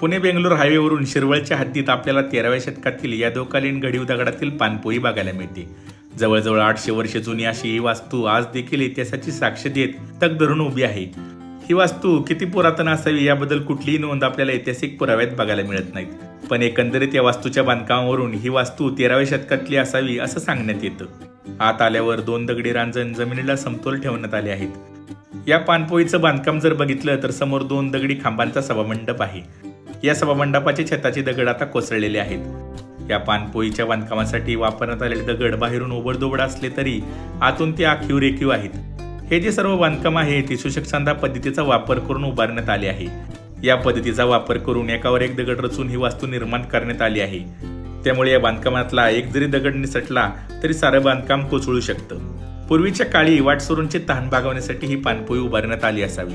पुणे बेंगलोर हायवेवरून शिरवळच्या हद्दीत आपल्याला तेराव्या शतकातील यादवकालीन घडीव दगडातील पानपोई बघायला मिळते. जवळजवळ आठशे वर्ष जुनी अशी ही वास्तू आज देखील इतिहासाची साक्ष देत तग धरून उभी आहे. ही वास्तू किती पुरातन असावी याबद्दल कुठलीही नोंद आपल्याला ऐतिहासिक पुराव्यात बघायला मिळत नाहीत. पण एकंदरीत या वास्तूच्या बांधकामावरून ही वास्तू तेराव्या शतकातली असावी असं सांगण्यात येतं. आत आल्यावर दोन दगडी रांजण जमिनीला समतोल ठेवण्यात आले आहेत. या पानपोईचं बांधकाम जर बघितलं तर समोर दोन दगडी खांबांचा सभामंडप आहे. या सभामंडपाचे छताचे दगड आता कोसळलेले आहेत. या पानपोईच्या बांधकामासाठी वापरण्यात आलेले दगड बाहेरून ओबडदोबड असले तरी आतून ते आखीव रेखीव आहेत. हे जे सर्व बांधकाम आहे ते सुशिक्षांदा पद्धतीचा वापर करून उभारण्यात आले आहे. या पद्धतीचा वापर करून एकावर एक दगड रचून ही वास्तू निर्माण करण्यात आली आहे. त्यामुळे या बांधकामातला एक जरी दगड निसटला तरी सारं बांधकाम कोसळू शकतं. पूर्वीच्या काळी वाटसरूंची तहान भागवण्यासाठी ही पानपोई उभारण्यात आली असावी.